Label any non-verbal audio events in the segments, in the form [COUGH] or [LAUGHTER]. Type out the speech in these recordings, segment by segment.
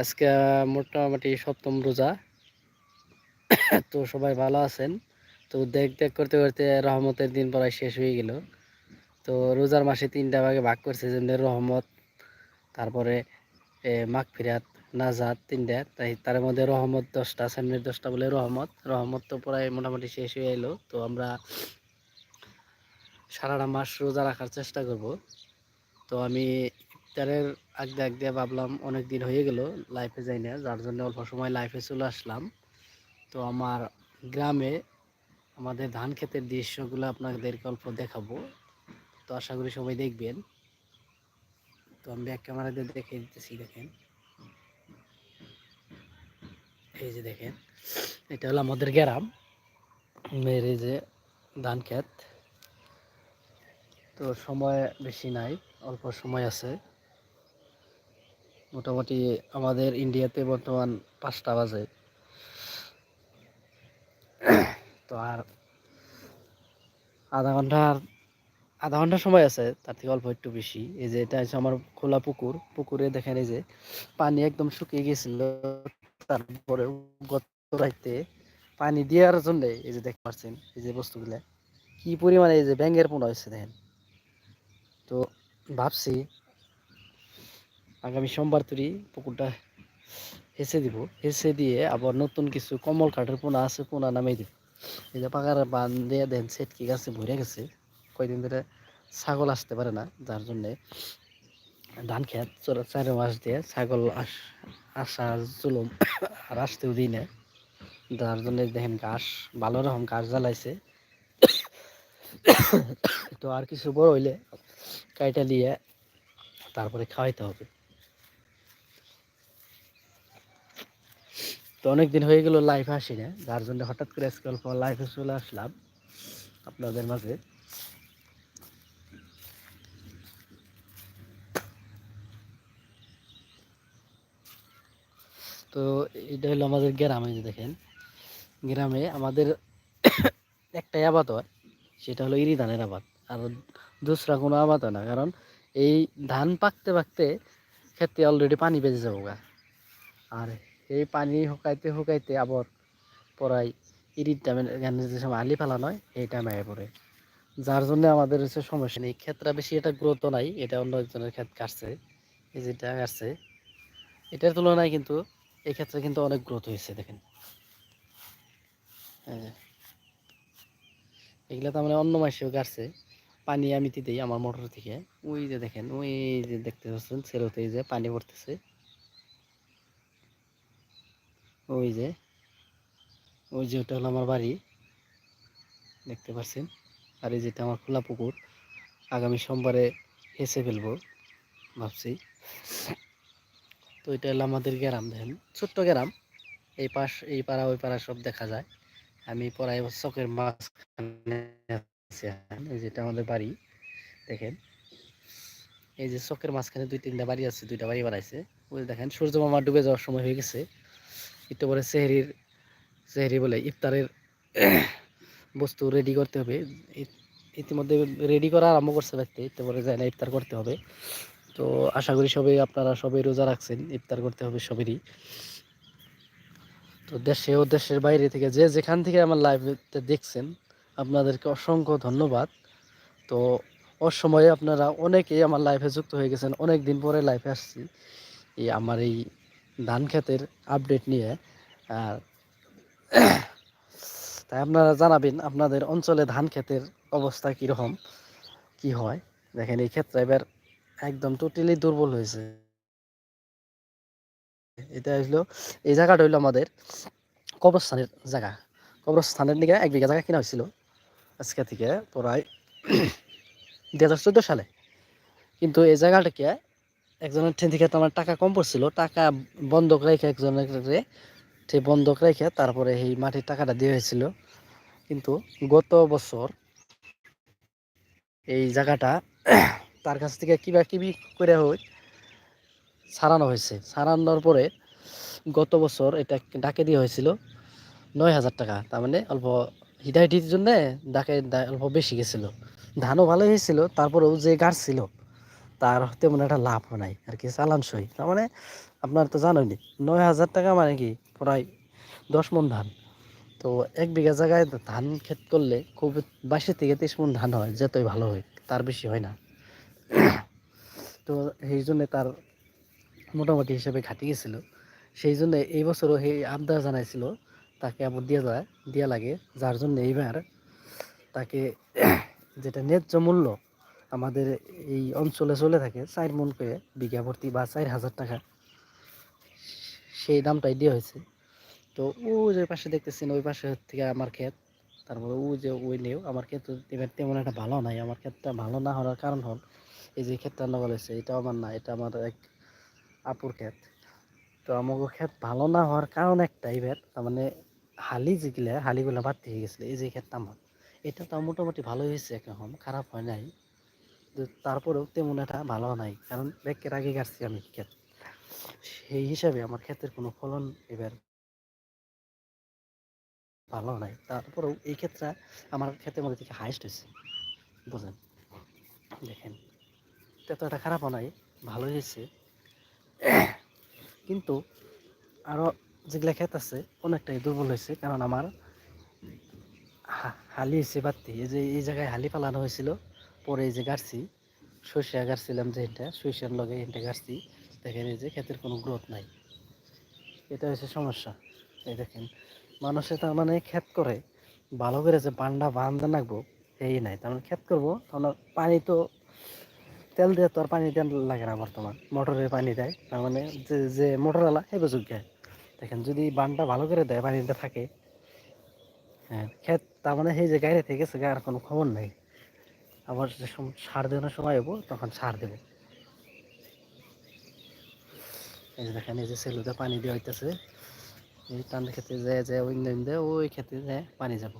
আজকে মোটামুটি সপ্তম রোজা। তো সবাই ভালো আছেন? তো দেখ দেখ করতে করতে রহমতের দিন প্রায় শেষ হয়ে গেল। তো রোজার মাসে তিনটা ভাগে ভাগ করছে, যেমনি রহমত, তারপরে মাঘ ফিরাত নাজাত তিনটা। তাই তার মধ্যে রহমত দশটা, সামনের দশটা বলে রহমত। রহমত তো প্রায় মোটামুটি শেষ হয়ে এলো। তো আমরা সারাটা মাস রোজা রাখার চেষ্টা করব। তো আমি ইফতারের আগে আগে ভাবলাম অনেক দিন হয়ে গেল লাইফে যাই না, যার জন্য অল্প সময় লাইফে চলে আসলাম। তো আমার গ্রামে আমাদের ধান ক্ষেতের দৃশ্যগুলো আপনাদেরকে অল্প দেখাবো। তো আশা করি সবাই দেখবেন। তো আমি ব্যাক ক্যামেরা দিয়ে দেখে দিতেছি, দেখেন। এই যে দেখেন, এটা হলো আমাদের গ্রাম মেরে যে ধান ক্ষেত। তো সময় বেশি নাই, অল্প সময় আছে। মোটামুটি আমাদের ইন্ডিয়াতে বর্তমান পাঁচটা বাজে। তো আর আধা ঘণ্টা আধা ঘণ্টা সময় আছে, তার থেকে অল্প একটু বেশি। এই যে এটা আমার খোলা পুকুর। পুকুরে দেখেন এই যে পানি একদম শুকিয়ে গেছিল, তারপরে গত রাইতে পানি দেওয়ার জন্য এই যে দেখতে পাচ্ছেন এই যে বস্তুগুলা, কি পরিমাণে এই যে ব্যাঙ্গের পোনা হয়েছে দেখেন। তো ভাবছি আগামী সোমবার তুরি পুকুরটা হেসে দিব। হেসে দিয়ে আবার নতুন কিছু কমল কাঠের পোনা আছে, পোনা নামিয়ে দিব। এই যে পাকার বান দিয়ে দেন, সেটকি গাছে ভরে গেছে। কয়দিন ধরে ছাগল আসতে পারে না, যার জন্যে ধান খেত চোরা চার মাস দিয়ে ছাগল আস, আসা জুলুম আর আসতেও দিই না। যার জন্য দেখেন ঘাস, ভালো রকম ঘাস জ্বালাইছে। তো আর কিছু বড় হইলে কাইটা দিয়ে তারপরে খাওয়াইতে হবে। তো অনেক দিন হয়ে গেল লাইফে আসি না, যার জন্য হঠাৎ করে আজকে অল্প লাইফে চলে আসলাম আপনাদের মাঝে। তো এটা হলো আমাদের গ্রামে যে দেখেন। গ্রামে আমাদের [COUGHS] একটাই আবাদ হয়, সেটা হলো ইরি ধানের আবাদ। আর দুসরা কোনো আবাদ হয় না, কারণ এই ধান পাকতে পাকতে ক্ষেত্রে অলরেডি পানি বেজে যাব গা। আর এই পানি শুকাইতে শুকাইতে আবার পরাই ইরির টাইমে যে সময় আলি ফেলা নয় এই টাইমে পড়ে যার জন্য আমাদের হচ্ছে সমস্যা নেই। ক্ষেত্রে বেশি এটা গ্রোথ নাই, এটা অন্য একজনের ক্ষেত কাটছে, এই যেটা কাটছে, এটার তুলনায় কিন্তু এই ক্ষেত্রে কিন্তু অনেক গ্রোথ হয়েছে, দেখেন। এগুলো তো আমরা অন্য মাসেও কাটছে। পানি আমি দিই আমার মোটর থেকে। ওই যে দেখেন, ওই যে দেখতে পাচ্ছেন সেরোতে যে পানি পড়তেছে। ওই যে ওই যে ওটা হলো আমার বাড়ি, দেখতে পাচ্ছেন। আর এই যেটা আমার খোলা পুকুর, আগামী সোমবারে হেসে ফেলব, ভাবছি। তো এটা হলো আমাদের গ্রাম, দেখেন, ছোট্ট গ্রাম। এই পাশ, এই পাড়া, ওই পাড়া সব দেখা যায়। আমি পড়াই চকের এই যেটা আমাদের বাড়ি, দেখেন। এই যে চকের মাঝখানে দুই তিনটা বাড়ি আছে, দুইটা বাড়ি বানাইছে। ওই দেখেন সূর্য মামা ডুবে যাওয়ার সময় হয়ে গেছে। একটু পরে সেহরির, সেহরি বলে ইফতারের [CLEARS THROAT] বস্তু রেডি করতে হবে। ইতিমধ্যে রেডি করা আরম্ভ করছে ব্যক্তি, একটু যায় না, ইফতার করতে হবে। তো আশা করি সবাই আপনারা সবাই রোজা রাখছেন, ইফতার করতে হবে সবেরই। তো দেশে ও দেশের বাইরে থেকে যে যেখান থেকে আমার লাইভে দেখছেন, আপনাদেরকে অসংখ্য ধন্যবাদ। তো ওর সময়ে আপনারা অনেকেই আমার লাইফে যুক্ত হয়ে গেছেন অনেক দিন পরে লাইফে আসছি। এই আমার এই ধান ক্ষেতের আপডেট নিয়ে তাই আপনারা জানাবেন আপনাদের অঞ্চলে ধান ক্ষেতের অবস্থা কীরকম, কি হয়? দেখেন এই ক্ষেত্রে এবার একদম টোটালি দুর্বল হয়েছে। এটা হইল, এই জায়গাটা হইল আমাদের কবরস্থানের জায়গা। কবরস্থানের দিকে এক বিঘা জায়গা কিনা হয়েছিল আজকে থেকে প্রায় দু হাজার চোদ্দ সালে। কিন্তু এই জায়গাটাকে একজনের ঠেন থেকে তোমার টাকা কম পড়ছিল, টাকা বন্ধক রেখে একজনের সেই বন্ধক রেখে তারপরে এই মাটির টাকাটা দিয়ে হয়েছিল। কিন্তু গত বছর এই জায়গাটা [CLEARS THROAT] তার কাছ থেকে কিবা কিবি করে হয় সারানো হয়েছে। সারানোর পরে গত বছর এটা ডাকে দিয়ে হয়েছিল নয় হাজার টাকা, তার মানে অল্প হিটাহিটির জন্য ডাকে অল্প বেশি গেছিল। ধানও ভালো হয়েছিল, তারপরেও যে গাছ ছিল তার তেমন একটা লাভ নাই। আর কি চালান সই। তার মানে আপনার তো জানেনই নয় হাজার টাকা মানে কি প্রায় দশ মন ধান। তো এক বিঘা জায়গায় ধান ক্ষেত করলে খুব বাইশ থেকে তেইশ মন ধান হয়, যতই ভালো হয়, তার বেশি হয় না। তো সেই জন্য তার মোটামুটি হিসেবে ঘাটি গেছিল। সেই জন্য এই বছরও সেই আবদার জানাইছিল, তাকে আবার দিয়ে যায়, দিয়া লাগে। যার জন্য এইবার তাকে যেটা ন্যায্য মূল্য আমাদের এই অঞ্চলে চলে থাকে চার মন করে বিঘা ভর্তি বা চার হাজার টাকা। সেই দামটাই দেওয়া হয়েছে। তো ও যে পাশে দেখতেছেন, ওই পাশে থেকে আমার ক্ষেত। তারপরে ও যে ওই নেও আমার ক্ষেত তেমন একটা ভালো নাই। আমার ক্ষেতটা ভালো না হওয়ার কারণ হল, এই যে ক্ষেতটা নগল হয়েছে এটা আমার না, এটা আমার এক আপুর ক্ষেত। তো আমাকে ক্ষেত ভালো না হওয়ার কারণ একটা এবার, তার মানে হালি যেগুলা হালিগুলা বাদ দিয়ে গেছিল, এই যে ক্ষেতটা আমার। এটা তো মোটামুটি ভালো হয়েছে একরকম খারাপ হয় নাই। তারপরেও তেমন একটা ভালো নাই। কারণ ব্যাগের আগে গাছছি আমি ক্ষেত। সেই হিসাবে আমার ক্ষেতের কোনো ফলন এবার ভালো নাই। তারপরেও এই ক্ষেত্রে আমার ক্ষেতের মধ্যে থেকে হাইস্ট হয়েছে। বুঝলেন? দেখেন এতটা খারাপও নাই, ভালোই হয়েছে। কিন্তু আরও যেগুলা ক্ষেত আছে, অনেকটাই দুর্বল হয়েছে। কারণ আমার হালি হয়েছে বাড়তি। এই যে, এই জায়গায় হালি পালানো হয়েছিল পরে এই যে গাড়ছি সরিষা গাড়ছিলাম যে এটা সরিষার লগে এটা গাড়ছি। দেখেন এই যে ক্ষেতের কোনো গ্রোথ নাই। এটা হচ্ছে সমস্যা। এই দেখেন, মানুষে তার মানে ক্ষেত করে, ভালো করে যে বান্ডা বান্ধা নাকবো, এই নাই। তার মানে ক্ষেত করব তখন পানি তো, তেল দিয়ে তো আর পানি দেন লাগে না বর্তমান। মোটরের পানি দেয়, তার মানে যে যে মোটরওয়ালা সেই যোগ্য দেখেন, যদি বানটা ভালো করে দেয় পানিটা থাকে হ্যাঁ ক্ষেত তার মানে সেই যে গাড়ি থেকে গেছে, আর কোনো খবর নাই। আবার যে সার দেওয়ার সময় হব তখন সার দেবো। এই যে দেখেন, এই যে সেলুতে পানি দেওয়া হইতেছে। এই টান খেতে যায় যায়, ওই দেয়, ওই খেতে যায়, পানি যাব।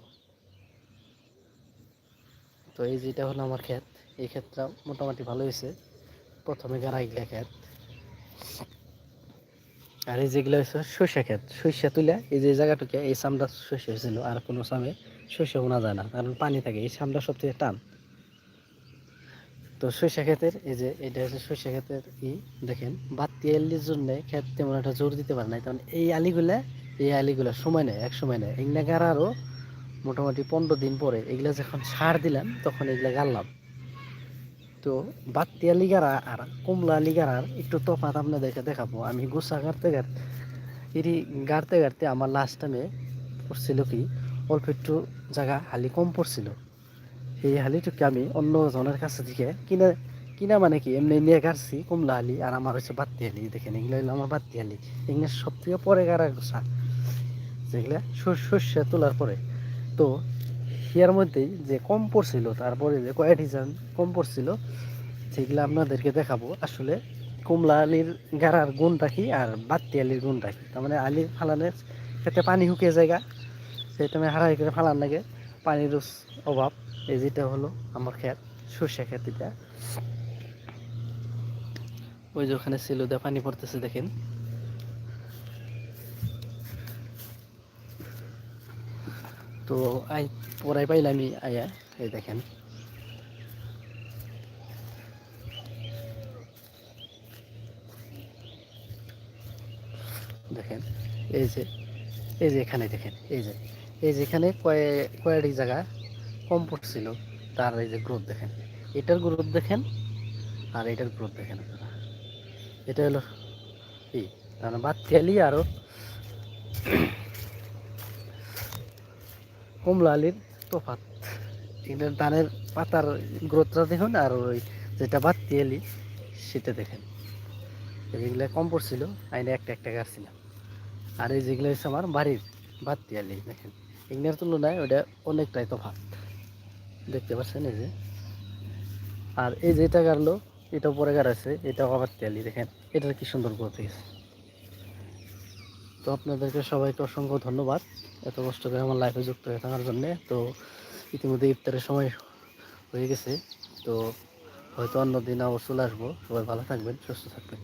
তো এই যেটা হলো আমার ক্ষেত, এই ক্ষেতটা মোটামুটি ভালো হয়েছে প্রথমে গাড়াইগুলা ক্ষেত। আর এই যেগুলো হচ্ছে সর্ষে ক্ষেত, সর্ষে তুলে এই যে জায়গাটুকে, এই সামটা সর্ষে হয়েছিল, আর কোনো সামে সর্ষে বোনা যায় না, কারণ পানি থাকে, এই সামটা সবথেকে টান। তো সর্ষে ক্ষেতের, এই যে এটা হচ্ছে সর্ষে ক্ষেতের ই, দেখেন বাতি আলির জন্য ক্ষেত তেমন একটা জোর দিতে পারে না কারণ এই আলিগুলা এই আলিগুলা সময় নেয়, এক সময় নেয়। এগুলা গাড়ারও মোটামুটি পনেরো দিন পরে এগুলা যখন সার দিলাম, তখন এগুলা গাড়লাম। তো বাত্তি আলি গাড়া আর কমলা আলি গাড়ার একটু তফাৎ আপনাদেরকে দেখাবো। আমি গোসা গাড়তে গাড়তে এটি গাড়তে গাড়তে আমার লাস্ট টাইমে পড়ছিল কি, অল্প একটু জায়গা হালি কম পড়ছিল। সেই হালিটুকে আমি অন্য জনের কাছে থেকে কিনে কিনা মানে কি? এমনি নিয়ে গাড়ছি, কমলা হালি, আর আমার হচ্ছে বাত্তি হালি, দেখেন, এগুলো হলো আমার বাত্তি হালি। এগুলো সব থেকে পরে গাড়া গোসা যেগুলা শস্য তোলার পরে। তো হিয়ার মধ্যেই যে কম পড়ছিল তারপরে যে কয়েকটি জন কম পড়ছিল সেগুলো আপনাদেরকে দেখাবো, আসলে কমলা আলির গাড়ার গুণটা কি আর বাত্তি আলির গুণটা কি? তার মানে আলির ফালানের খেতে পানি শুকিয়ে জায়গা সেই টাইমে হারাই করে ফালান লাগে পানির অভাব। এই যেটা হলো আমার ক্ষেত সর্ষে ক্ষেত এটা। ওই যে ওখানে সিলুদা পানি পড়তেছে, দেখেন। তো আই পড়াই পাইলাম আয়া, এই দেখেন। দেখেন, এই যে এই যে এখানে দেখেন, এই যে এই যে এখানে কয়ে, কয়েকটি জায়গা কম পড়ছিল। তার এই যে গ্রোথ দেখেন, এটার গ্রোথ দেখেন আর এটার গ্রোথ দেখেন এটা হলো কি? মানে বাত্যালি আরও কমলা আলির তফাত এটা ধানের পাতার গ্রোথটা দেখুন আর ওই যেটা বাত্যালি সেটা দেখেন। এগুলো কম পড়ছিল, আইনে একটা একটা গাছছিলাম আর এই যেগুলো হচ্ছে আমার বাড়ির বাত্যালি দেখেন। এগুলোর তুলনায় ওটা অনেকটাই তফাৎ। দেখতে পাচ্ছেন এই যে। আর এই যেটা গাড়লো এটা পরে গাড়াছে এটাও আবার তেলি দেখেন, এটার কি সুন্দর গ্রোথ হয়েছে। তো আপনাদেরকে সবাইকে অসংখ্য ধন্যবাদ, এত কষ্ট করে আমার লাইফে যুক্ত হয়ে থাকার জন্যে। তো ইতিমধ্যে ইফতারের সময় হয়ে গেছে, তো হয়তো অন্য দিন আবার চলে আসব। সবাই ভালো থাকবেন, সুস্থ থাকবেন।